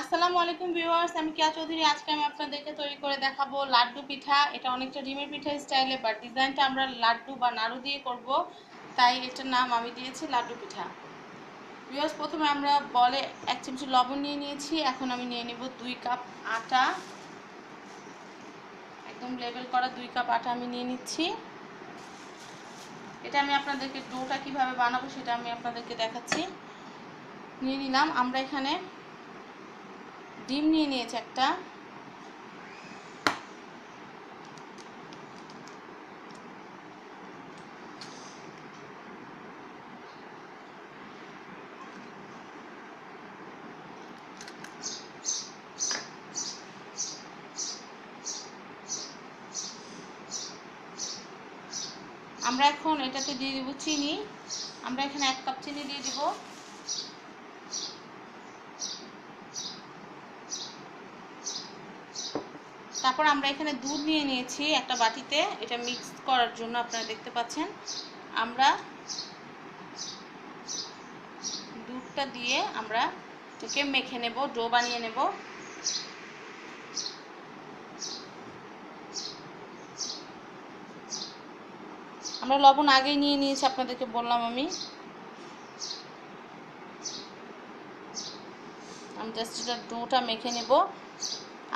আসসালামু আলাইকুম ভিউয়ার্স, আমি কিয়া চৌধুরী। আজকে আমি আপনাদেরকে তৈরি করে দেখাবো লাড্ডু পিঠা। এটা অনেকটা ডিমের পিঠা স্টাইলে বাট ডিজাইনটা আমরা লাড্ডু বা নাড়ু দিয়ে করব। তাই এটার নাম আমি দিয়েছি লাড্ডু পিঠা। ভিউয়ার্স, প্রথমে আমরা বলে এক চামচ লবণ নিয়ে নিয়েছি। এখন আমি নিয়ে নেব দুই কাপ আটা। একদম লেবেল করা দুই কাপ আটা আমি নিয়ে নিচ্ছি। এটা আমি আপনাদেরকে ডোটা কীভাবে বানাবো সেটা আমি আপনাদেরকে দেখাচ্ছি। নিয়ে নিলাম। আমরা এখানে ডিম নিয়ে নিয়েছি একটা। আমরা এখন এটাতে দিয়ে দিব চিনি। আমরা এখানে এক কাপ চিনি দিয়ে দিব। তারপর আমরা এখানে দুধ নিয়ে নিয়েছি একটা বাটিতে। এটা মিক্স করার জন্য আপনারা দেখতে পাচ্ছেন। আমরা দুধটা দিয়ে আমরা এটাকে মেখে নেব, ডো বানিয়ে নেব। আমরা লবণ আগেই নিয়ে নিয়েছি, আপনাদেরকে বললাম আমি। আমি জাস্ট এটা ডোটা মেখে নেব।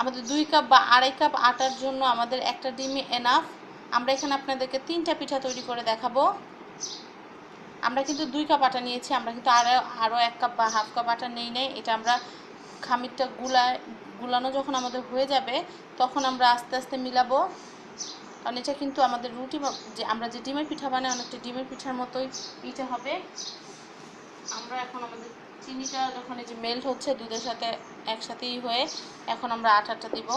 আমাদের দুই কাপ বা আড়াই কাপ আটার জন্য আমাদের একটা ডিমই এনাফ আমরা এখানে আপনাদেরকে তিনটা পিঠা তৈরি করে দেখাবো। আমরা কিন্তু দুই কাপ আটা নিয়েছি, আমরা কিন্তু আরও আরও এক কাপ বা হাফ কাপ আটা নেই নেই। এটা আমরা খামিরটা গুলায় গুলানো যখন আমাদের হয়ে যাবে, তখন আমরা আস্তে আস্তে মিলাবো। কারণ এটা কিন্তু আমাদের রুটি যে, আমরা যে ডিমের পিঠা বানাই, অনেকটা ডিমের পিঠার মতোই পিঠা হবে। আমরা এখন আমাদের চিনিটা যখন এই যে মেল্ট হচ্ছে, দুধের সাথে একসাথেই হয়ে এখন আমরা আটাটা দিব।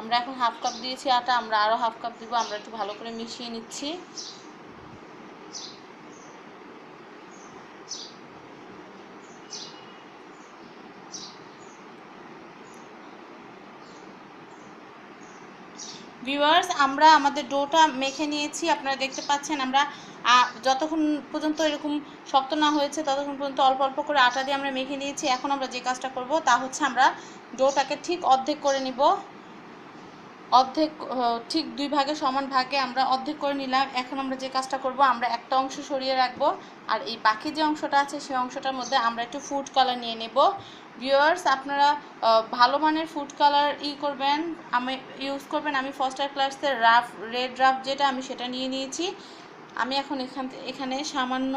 আমরা এখন হাফ কাপ দিয়েছি আটা, আমরা আরও হাফ কাপ দিব, আমরা একটু ভালো করে মিশিয়ে নিচ্ছি। ভিউয়ার্স আমরা আমাদের ডোটা মেখে নিয়েছি, আপনারা দেখতে পাচ্ছেন আমরা যতক্ষণ পর্যন্ত এরকম শক্ত না হয়েছে, ততক্ষণ পর্যন্ত অল্প অল্প করে আটা দিয়ে আমরা মেখে নিয়েছি। এখন আমরা যে কাজটা করব, তা হচ্ছে আমরা ডোটাকে ঠিক অর্ধেক করে নিব। অর্ধেক ঠিক দুই ভাগে, সমান ভাগে আমরা অর্ধেক করে নিলাম। এখন আমরা যে কাজটা করব, আমরা একটা অংশ সরিয়ে রাখব। আর এই বাকি যে অংশটা আছে সেই অংশটার মধ্যে আমরা একটু ফুড কালার নিয়ে নেব। ভিউয়ার্স আপনারা ভালো মানের ফুড কালার ই করবেন। আমি ইউজ করবেন, আমি ফার্স্টার ক্লাসের রাফ রেড রাফ যেটা আমি সেটা নিয়ে নিয়েছি। আমি এখন এখান, এখানে সামান্য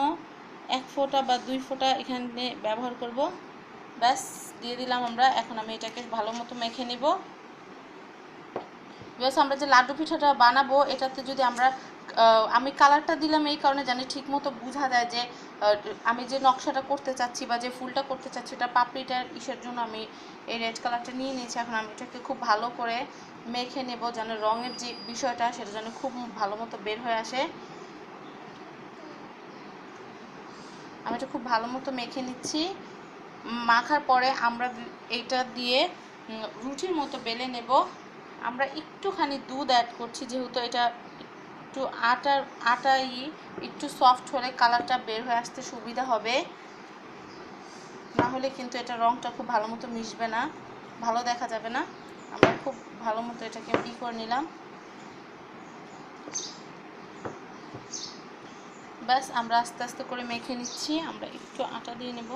এক ফোঁটা বা দুই ফোঁটা এখানে ব্যবহার করব। ব্যাস, দিয়ে দিলাম আমরা। এখন আমি এটাকে ভালো মতো মেখে নেব। ব্যাস আমরা যে লাড্ডু পিঠাটা বানাবো, এটাতে যদি আমরা আমি কালারটা দিলাম এই কারণে জানি ঠিক মতো বোঝা যায় যে আমি যে নকশাটা করতে চাচ্ছি বা যে ফুলটা করতে চাচ্ছি এটা পাপড়িটার ইসের জন্য আমি এই রেড কালারটা নিয়ে নিয়েছি। এখন আমি এটাকে খুব ভালো করে মেখে নেব যেন রঙের যে বিষয়টা সেটা যেন খুব ভালো মতো বের হয়ে আসে। আমি এটা খুব ভালো মতো মেখে নিচ্ছি। মাখার পরে আমরা এইটা দিয়ে রুটির মতো বেলে নেব। আমরা একটুখানি দুধ অ্যাড করছি যেহেতু এটা একটু আটার আটাই একটু সফট হলে কালারটা বের হয়ে আসতে সুবিধা হবে। না হলে কিন্তু এটা রঙটা খুব ভালো মতো মিশবে না, ভালো দেখা যাবে না। আমরা খুব ভালো মতো এটাকে ই করে নিলাম। ব্যাস, আমরা আস্তে আস্তে করে মেখে নিচ্ছি। আমরা একটু আটা দিয়ে নেব।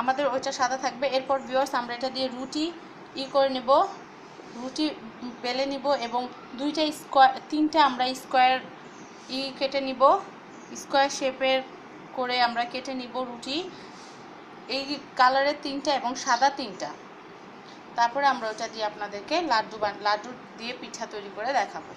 আমাদের ওইটা সাদা থাকবে। এরপর ভিওর্স আমরা এটা দিয়ে রুটি ই করে নেব। রুটি বেলে নিব এবং দুইটা স্কোয়ার তিনটা আমরা স্কোয়ার ই কেটে নিব। স্কোয়ার শেপের করে আমরা কেটে নিব রুটি। এই কালারের তিনটা এবং সাদা তিনটা। তারপরে আমরা ওটা দিয়ে আপনাদেরকে লাড্ডু বান, লাড্ডু দিয়ে পিঠা তৈরি করে দেখাবো।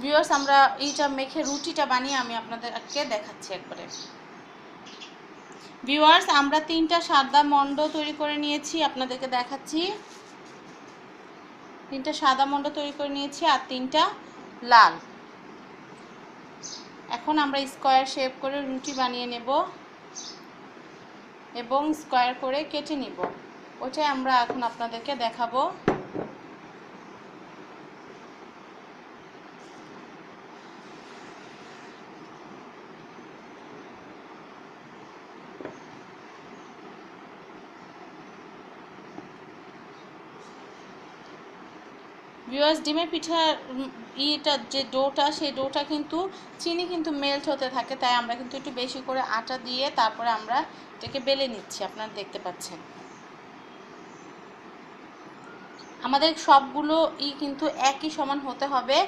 ভিউয়ার্স আমরা এইটা মেখে রুটিটা বানিয়ে আমি আপনাদেরকে দেখাচ্ছি একবারে। ভিউয়ার্স আমরা তিনটা সাদা মন্ড তৈরি করে নিয়েছি, আপনাদেরকে দেখাচ্ছি। তিনটা সাদা মন্ড তৈরি করে নিয়েছি আর তিনটা লাল। এখন আমরা স্কোয়ার শেপ করে রুটি বানিয়ে নেব এবং স্কোয়ার করে কেটে নিব। ওটাই আমরা এখন আপনাদেরকে দেখাবো। ভিউয়ার্স ডিমের উম, ইটা যে ডোটা সেই ডোটা কিন্তু চিনি কিন্তু মেল্ট হতে থাকে তাই আমরা কিন্তু একটু বেশি করে আটা দিয়ে তারপরে আমরা এটাকে বেলে নিচ্ছি আপনারা দেখতে পাচ্ছেন। আমাদের সবগুলো ই কিন্তু একই সমান হতে হবে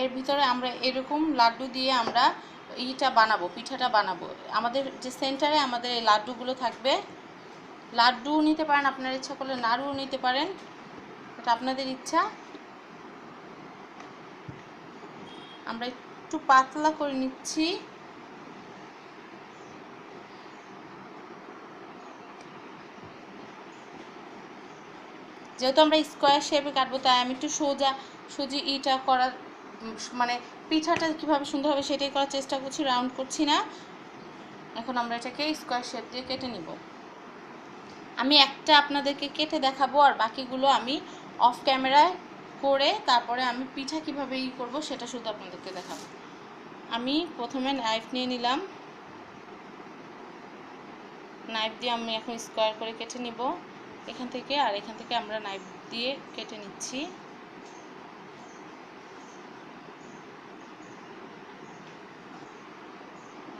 এর ভিতরে আমরা এরকম লাড্ডু দিয়ে আমরা ইটা বানাবো পিঠাটা বানাবো। আমাদের যে সেন্টারে আমাদের এই লাড্ডুগুলো থাকবে লাড্ডু নিতে পারেন আপনার ইচ্ছা করলে নাড়ুও নিতে পারেন এটা আপনাদের ইচ্ছা। আমরা একটু পাতলা করে নিচ্ছি। যেহেতু আমরা স্কোয়ার শেপে কাটবো, তাই আমি একটু সোজা, সুজি ইটা করার মানে পিঠাটা কীভাবে সুন্দর হবে সেটাই করার চেষ্টা করছি, রাউন্ড করছি না। এখন আমরা এটাকে স্কোয়ার শেপ দিয়ে কেটে নিব। আমি একটা আপনাদেরকে কেটে দেখাবো, আর বাকিগুলো আমি অফ ক্যামেরায় করে তারপরে আমি পিঠা কীভাবে ই করব সেটা শুধু আপনাদেরকে দেখাবো। আমি প্রথমে নাইফ নিয়ে নিলাম। নাইফ দিয়ে আমি এখন স্কোয়ার করে কেটে নিব। এখান থেকে আর এখান থেকে আমরা নাইফ দিয়ে কেটে নিচ্ছি।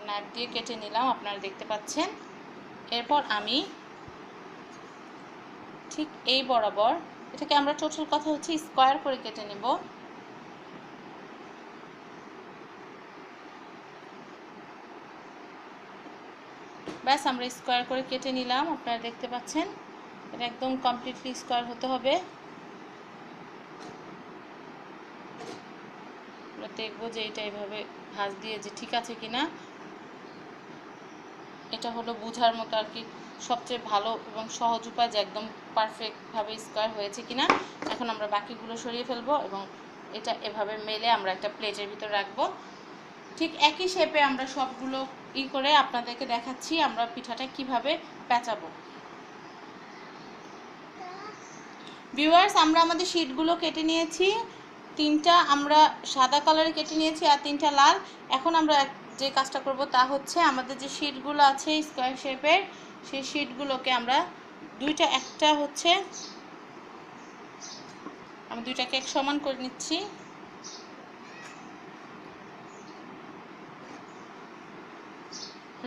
নাইফ দিয়ে কেটে নিলাম, আপনারা দেখতে পাচ্ছেন। এরপর আমি ঠিক এই বরাবর এটাকে আমরা টোটাল কথা হচ্ছে স্কোয়ার করে কেটে নেব। ব্যাস, আমরা স্কোয়ার করে কেটে নিলাম, আপনারা দেখতে পাচ্ছেন। এটা একদম কমপ্লিটলি স্কোয়ার হতে হবে। দেখব যে এটা এইভাবে ভাঁজ দিয়ে যে ঠিক আছে কিনা। এটা হলো বোঝার মতো আর কি। সবচেয়ে ভালো এবং সহজ উপায় যে একদম পারফেক্টভাবে স্কোয়ার হয়েছে কিনা, এখন আমরা বাকিগুলো সরিয়ে ফেলব এবং এটা এভাবে মেলে আমরা একটা প্লেটের ভিতর রাখব। ঠিক একই শেপে আমরা সবগুলো ই করে আপনাদেরকে দেখাচ্ছি আমরা পিঠাটা কীভাবে পেঁচাবো। ভিউয়ার্স আমরা আমাদের শিটগুলো কেটে নিয়েছি। তিনটা আমরা সাদা কালারে কেটে নিয়েছি আর তিনটা লাল। এখন আমরা যে কাজটা করব তা হচ্ছে আমাদের যে শিটগুলো আছে স্কোয়ার শেপের সেই শিটগুলোকে আমরা দুইটা, একটা হচ্ছে আমি দুইটাকে এক সমান করে নিচ্ছি।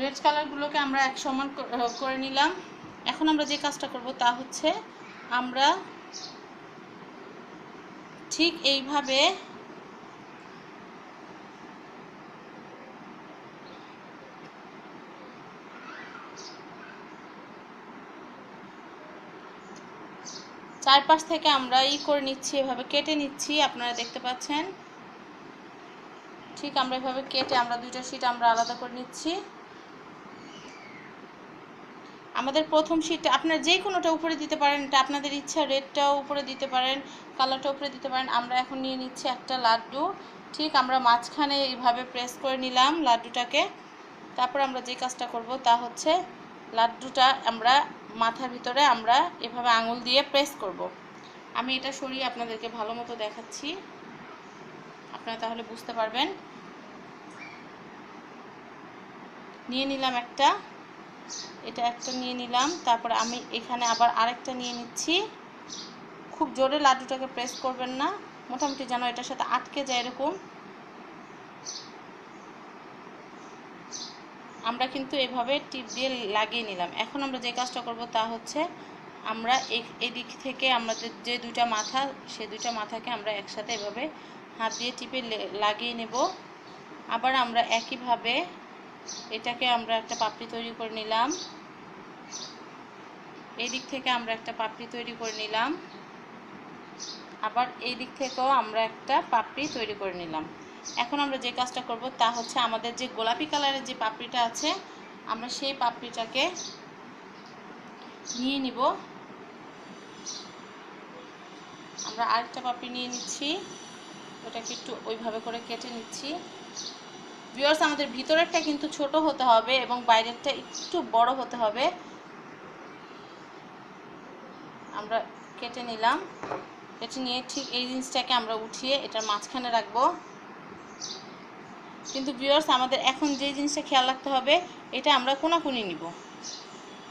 রেড কালারগুলোকে আমরা এক সমান করে নিলাম। এখন আমরা যে কাজটা করব তা হচ্ছে আমরা ঠিক এইভাবে চারপাশ থেকে আমরা ই করে নিচ্ছি, এভাবে কেটে নিচ্ছি, আপনারা দেখতে পাচ্ছেন। ঠিক আমরা এভাবে কেটে আমরা দুইটা শিট আমরা আলাদা করে নিচ্ছি। আমাদের প্রথম শিটটা আপনার যে কোনোটা উপরে দিতে পারেন, এটা আপনাদের ইচ্ছা রেডটাও উপরে দিতে পারেন কালারটা উপরে দিতে পারেন, আমরা এখন নিয়ে নিচ্ছি একটা লাড্ডু। ঠিক আমরা মাঝখানে এইভাবে প্রেস করে নিলাম লাড্ডুটাকে। তারপর আমরা যে কাজটা করব তা হচ্ছে লাড্ডুটা আমরা মাথার ভিতরে আমরা এভাবে আঙুল দিয়ে প্রেস করব। আমি এটা সরিয়ে আপনাদেরকে ভালো মতো দেখাচ্ছি। আপনারা তাহলে বুঝতে পারবেন। নিয়ে নিলাম একটা। এটা একটা নিয়ে নিলাম। তারপরে আমি এখানে আবার আরেকটা নিয়ে নিচ্ছি। খুব জোরে লাড্ডুটাকে প্রেস করবেন না। মোটামুটি যেন এটার সাথে আটকে যায় এরকম। আমরা কিন্তু এভাবে টিপ দিয়ে লাগিয়ে নিলাম। এখন আমরা যে কাজটা করব তা হচ্ছে আমরা এদিক থেকে আমাদের যে দুইটা মাথা, সে দুইটা মাথাকে আমরা একসাথে এভাবে হাত দিয়ে টিপে লাগিয়ে নেব। আবার আমরা একইভাবে এটাকে আমরা একটা পাপড়ি তৈরি করে নিলাম। এই দিক থেকে আমরা একটা পাপড়ি তৈরি করে নিলাম। আবার এই দিক থেকেও আমরা একটা পাপড়ি তৈরি করে নিলাম। এখন আমরা যে কাজটা করব তা হচ্ছে আমাদের যে গোলাপি কালারের যে পাপড়িটা আছে, আমরা সেই পাপড়িটাকে নিয়ে নিব। আমরা আরেকটা পাপড়ি নিয়ে নিচ্ছি, ওটাকে একটু ওইভাবে করে কেটে নিচ্ছি। ভিউয়ার্স আমাদের ভিতরেরটা কিন্তু ছোট হতে হবে এবং বাইরেরটা একটু বড় হতে হবে। আমরা কেটে নিলাম। কেটে নিয়ে ঠিক এই জিনিসটাকে আমরা উঠিয়ে এটার মাঝখানে রাখব। কিন্তু ভিউয়ার্স আমাদের এখন যে জিনিসটা খেয়াল রাখতে হবে, এটা আমরা কোনাকুনি নিব।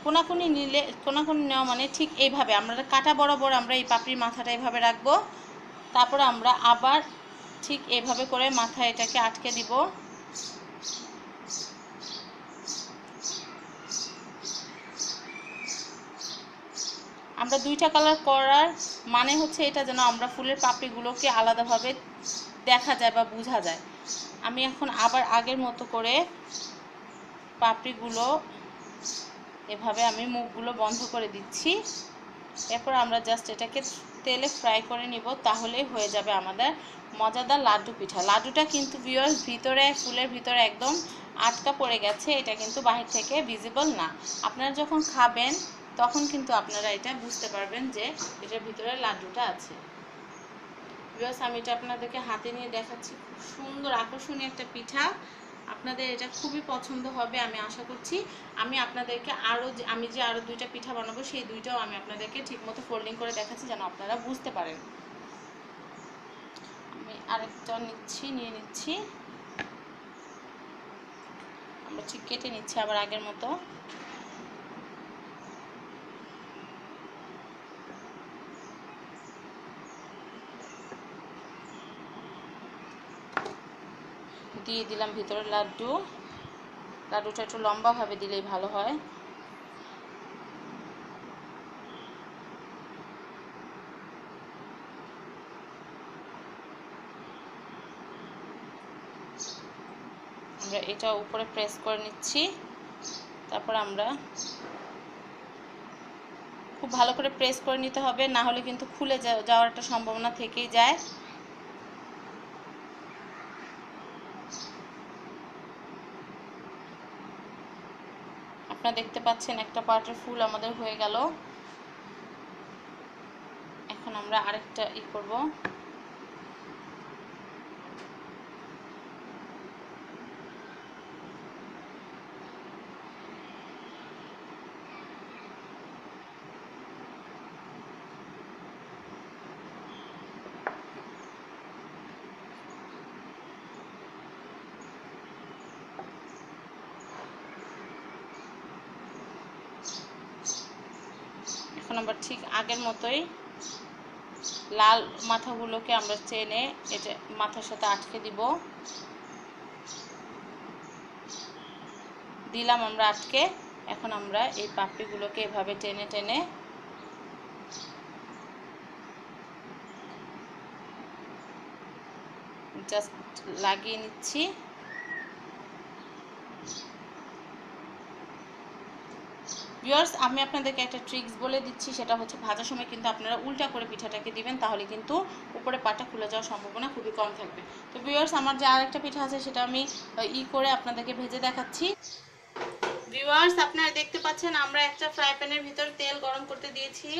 কোনাকুনি নিলে, কোনাকুনি নেওয়া মানে ঠিক এইভাবে, আমরা কাটা বরাবর আমরা এই পাপড়ির মাথাটা এইভাবে রাখব। তারপর আমরা আবার ঠিক এইভাবে করে মাথায় এটাকে আটকে দিব। আমরা দুইটা কালার করার মানে হচ্ছে এটা যেন আমরা ফুলের পাপড়িগুলোকে আলাদাভাবে দেখা যায় বা বোঝা যায়। আমি এখন আবার আগের মতো করে পাপড়িগুলো এভাবে আমি মুখগুলো বন্ধ করে দিচ্ছি। এরপর আমরা জাস্ট এটাকে তেলে ফ্রাই করে নিব, তাহলেই হয়ে যাবে আমাদের মজাদার লাড্ডু পিঠা। লাড্ডুটা কিন্তু ভিউয়ার্স ভিতরে, ফুলের ভিতরে একদম আটকা পড়ে গেছে, এটা কিন্তু বাহির থেকে ভিজিবল না। আপনারা যখন খাবেন, তখন কিন্তু আপনারা এটা বুঝতে পারবেন যে এটার ভিতরে লাড্ডুটা আছে। ভিউয়ার্স আমি এটা আপনাদেরকে হাতে নিয়ে দেখাচ্ছি। খুব সুন্দর, আকর্ষণীয় একটা পিঠা। আপনাদের এটা খুবই পছন্দ হবে, আমি আশা করছি। আমি আপনাদেরকে আরও আমি যে আরও দুইটা পিঠা বানাবো, সেই দুইটাও আমি আপনাদেরকে ঠিকমতো ফোল্ডিং করে দেখাচ্ছি, যেন আপনারা বুঝতে পারেন। আমি আরেকটা নিচ্ছি, নিয়ে নিচ্ছি। আমরা ঠিক কেটে নিচ্ছি আবার আগের মতো। দিয়ে দিলাম ভিতরে লাড্ডু। লাড্ডুটা একটু লম্বাভাবে দিলেই ভালো হয়। আমরা এটা উপরে প্রেস করে নিচ্ছি। তারপর আমরা খুব ভালো করে প্রেস করে নিতে হবে, না হলে কিন্তু খুলে যাওয়ার একটা সম্ভাবনা থেকেই যায়। আপনারা দেখতে পাচ্ছেন একটা পার্টের ফুল আমাদের হয়ে গেল। এখন আমরা আরেকটা ই করব। এখন ঠিক আগের মতোই লাল মাথাগুলোকে আমরা চেনে এটা মাথার সাথে আটকে দিব। দিলাম আমরা আটকে, এখন আমরা এই পাপড়িগুলোকে এভাবে টেনে টেনে জাস্ট লাগিয়ে নিচ্ছি। ভিউয়ার্স আমি আপনাদেরকে একটা ট্রিক্স বলে দিচ্ছি, সেটা হচ্ছে ভাজার সময় কিন্তু আপনারা উল্টা করে পিঠাটাকে দিবেন, তাহলে কিন্তু উপরে পাটা খুলে যাওয়ার সম্ভাবনা খুবই কম থাকবে। তো ভিউয়ার্স আমার যে আরেকটা পিঠা আছে, সেটা আমি ই করে আপনাদেরকে ভেজে দেখাচ্ছি। ভিউয়ার্স আপনারা দেখতে পাচ্ছেন, আমরা একটা ফ্রাই প্যানের ভিতর তেল গরম করতে দিয়েছি।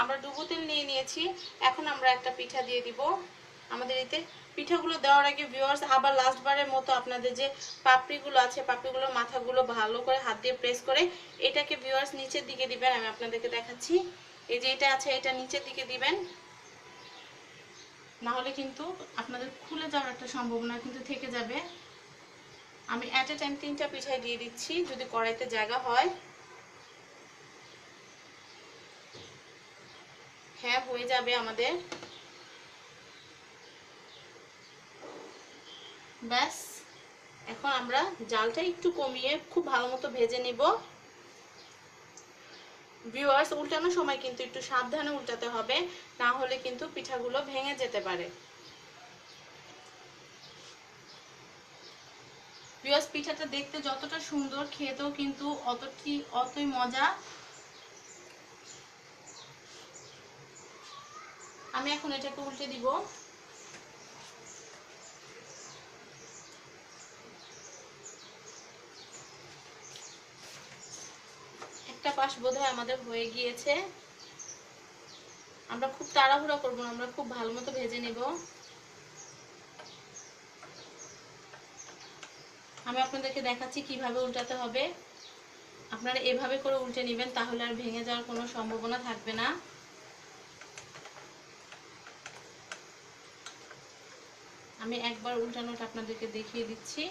আমরা ডুবো তেল নিয়ে নিয়েছি। এখন আমরা একটা পিঠা দিয়ে দিব। আমাদের এতে পিঠাগুলো দেওয়ার আগে ভিউয়ার্স আবার লাস্টবারের মতো আপনাদের যে পাপড়িগুলো আছে, পাপড়িগুলোর মাথাগুলো ভালো করে হাত দিয়ে প্রেস করে এটাকে ভিউয়ার্স নিচের দিকে দিবেন, আমি আপনাদেরকে দেখাচ্ছি। এই যে এটা আছে, এটা নিচের দিকে দিবেন। না হলে কিন্তু আপনাদের খুলে যাওয়ার একটা সম্ভাবনা কিন্তু থেকে যাবে। আমি অ্যাট এ টাইম তিনটা পিঠাই দিয়ে দিচ্ছি, যদি কড়াইতে জায়গা হয়। হ্যাঁ হয়ে যাবে আমাদের। ব্যাস, এখন আমরা জালটা একটু কমিয়ে খুব ভালো মতো ভেজে নিব। ভিউয়ার্স উল্টানোর সময় কিন্তু একটু সাবধানে উল্টাতে হবে, না হলে কিন্তু পিঠাগুলো ভেঙে যেতে পারে। ভিউয়ার্স পিঠাটা দেখতে যতটা সুন্দর, খেতেও কিন্তু অতটি, অতই মজা। আমি এখন এটাকে উল্টে দিব। পাশ বোধহয় আমাদের হয়ে গিয়েছে। আমরা খুব তাড়াহুড়া করব, আমরা খুব ভালো মতো ভেজে নেব। আমি আপনাদেরকে দেখাচ্ছি কীভাবে উল্টাতে হবে। আপনারা এভাবে করে উল্টে নেবেন তাহলে আর ভেঙে যাওয়ার কোনো সম্ভাবনা থাকবে না। আমি একবার উল্টানোটা আপনাদেরকে দেখিয়ে দিচ্ছি।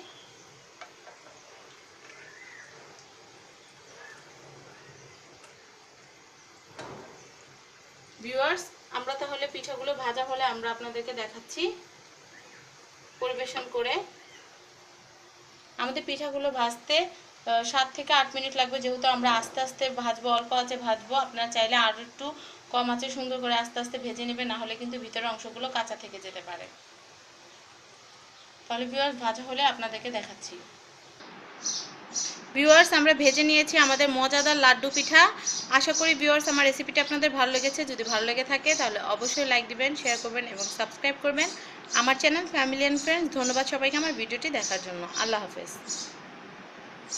ভিউয়ার্স আমরা তাহলে পিঠাগুলো ভাজা হলে আমরা আপনাদেরকে দেখাচ্ছি। পরিবেশন করে। আমাদের পিঠাগুলো ভাজতে সাত থেকে আট মিনিট লাগবে। যেহেতু আমরা আস্তে আস্তে ভাজবো, অল্প আছে ভাজবো, আপনারা চাইলে আর একটু কম আছে সুন্দর করে আস্তে আস্তে ভেজে নেবে না হলে কিন্তু ভিতরের অংশগুলো কাঁচা থেকে যেতে পারে। তাহলে ভিউয়ার্স ভাজা হলে আপনাদেরকে দেখাচ্ছি। ভিউয়ার্স আমরা ভেজে নিয়েছি আমাদের মজাদার লাড্ডু পিঠা। আশা করি ভিউয়ার্স আমার রেসিপিটা আপনাদের ভালো লেগেছে। যদি ভালো লেগে থাকে, তাহলে অবশ্যই লাইক দিবেন শেয়ার করবেন এবং সাবস্ক্রাইব করবেন। আমার চ্যানেল ফ্যামিলি অ্যান্ড ফ্রেন্ডস ধন্যবাদ সবাইকে আমার ভিডিওটি দেখার জন্য। আল্লাহ হাফেজ।